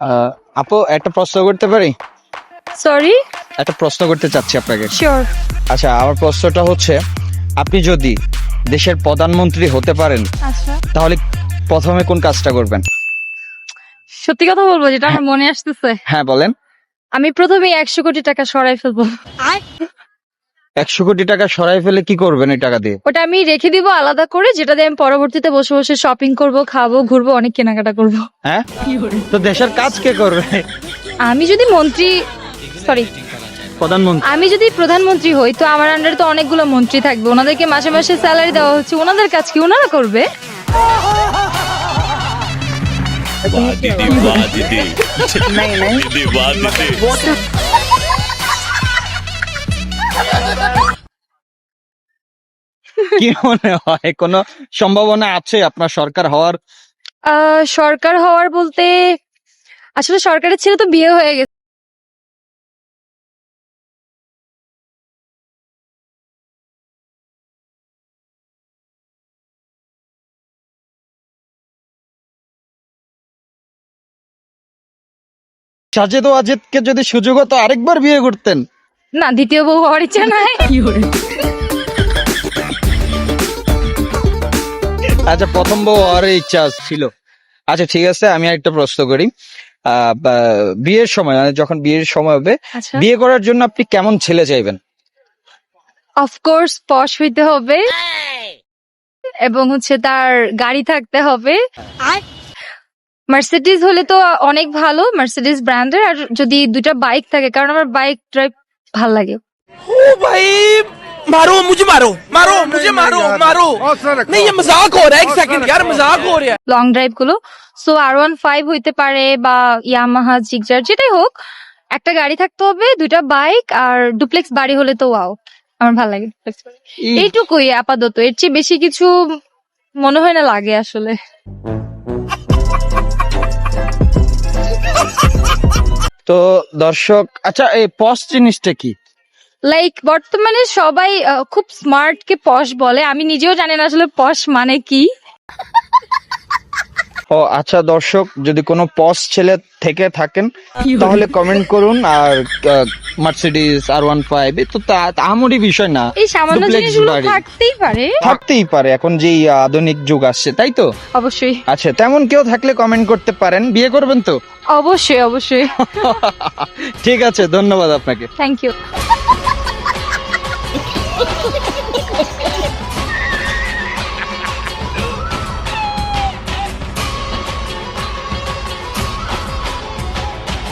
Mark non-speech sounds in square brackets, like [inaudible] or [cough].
আহ, আপু একটা প্রশ্ন করতে পারি? সরি একটা প্রশ্ন করতে চাচ্ছি আপনাকে। শিওর আচ্ছা আমার প্রশ্নটা হচ্ছে আপনি যদি দেশের প্রধানমন্ত্রী হতে পারেন আচ্ছা। তাহলে প্রথমে কোন কাজটা করবেন? সত্যি কথা বলব যেটা আমার মনে আসতেছে। হ্যাঁ বলেন। আমি প্রথমে একশো কোটি টাকা সরাই ফেলব। একশো কোটি টাকা সরাই ফেলে কি করবেন এই টাকা দিয়ে? ওটা আমি রেখে দিব আলাদা করে যেটা দিয়ে আমি পরবর্তীতে বসে বসে শপিং করব খাব ঘুরবো অনেক কেনাকাটা করব। হ্যাঁ? তো দেশের কাজ কে করবে? আমি যদি মন্ত্রী সরি প্রধানমন্ত্রী। আমি যদি প্রধানমন্ত্রী হই তো আমার আন্ডারে তো অনেকগুলো মন্ত্রী থাকবে। ওনাদেরকে মাসে মাসে স্যালারি দেওয়া হচ্ছে ওনাদের কাজ কি? ওনারা করবে? [laughs] কি মনে হয়? কোনো সম্ভাবনা আছে আপনার সরকার হওয়ার? আহ, সরকার হওয়ার বলতে আসলে সরকারের ছেলে তো বিয়ে হয়ে গেছে। সাজেদ ওয়াজেদকে যদি সুযোগ হতো আরেকবার বিয়ে করতেন। না দ্বিতীয় বউ হওয়ার ইচ্ছা নাই। আচ্ছা প্রথম বউ হওয়ার ইচ্ছা ছিল। আচ্ছা ঠিক আছে আমি একটা প্রশ্ন করি। বিয়ের সময় মানে যখন বিয়ের সময় হবে আচ্ছা। বিয়ে করার জন্য আপনি কেমন ছেলে চাইবেন? অফকোর্স পশ হইতে হবে। এবং হচ্ছে তার গাড়ি থাকতে হবে। মার্সিডিজ হলে তো অনেক ভালো মার্সিডিজ ব্র্যান্ডের আর যদি দুটা বাইক থাকে কারণ আমার বাইক ড্রাইভ ভালো লাগে। ও ভাই! मारो मुझे मारो मारो मुझे मारो मारो नहीं ये मजाक हो रहा है एक सेकंड यार मजाक हो रहा है লং ড্রাইভ গুলো সো আর ওয়ান ফাইভ হইতে পারে বা ইয়ামাহা জিগজার যেটাই হোক একটা গাড়ি থাকতে হবে দুইটা বাইক আর ডুপ্লেক্স বাড়ি হলে তো ওয়াও আমার ভালো লাগে duplex বাড়ি। ই- এইটুকুই আপাতত এর চেয়ে বেশি কিছু মনে হয় না লাগে আসলে তো দর্শক আচ্ছা এই পস জিনিসটা কি লাইক বর্তমানে সবাই আহ, খুব স্মার্ট কে পশ বলে। আমি নিজেও জানি না আসলে পশ মানে কি। ও আচ্ছা দর্শক যদি কোনো পস ছেলে থেকে থাকেন তাহলে কমেন্ট করুন আর মার্সিডিজ আর ওয়ান ফাইভ তো তা- আহামরি বিষয় না। এই সামান্য জিনিসগুলো থাকতেই পারে। থাকতেই পারে এখন যে আধুনিক যুগ আসছে তাই তো? অবশ্যই। আচ্ছা তেমন কেউ থাকলে কমেন্ট করতে পারেন। বিয়ে করবেন তো? অবশ্যই অবশ্যই। [laughs] ঠিক আছে ধন্যবাদ আপনাকে। Thank you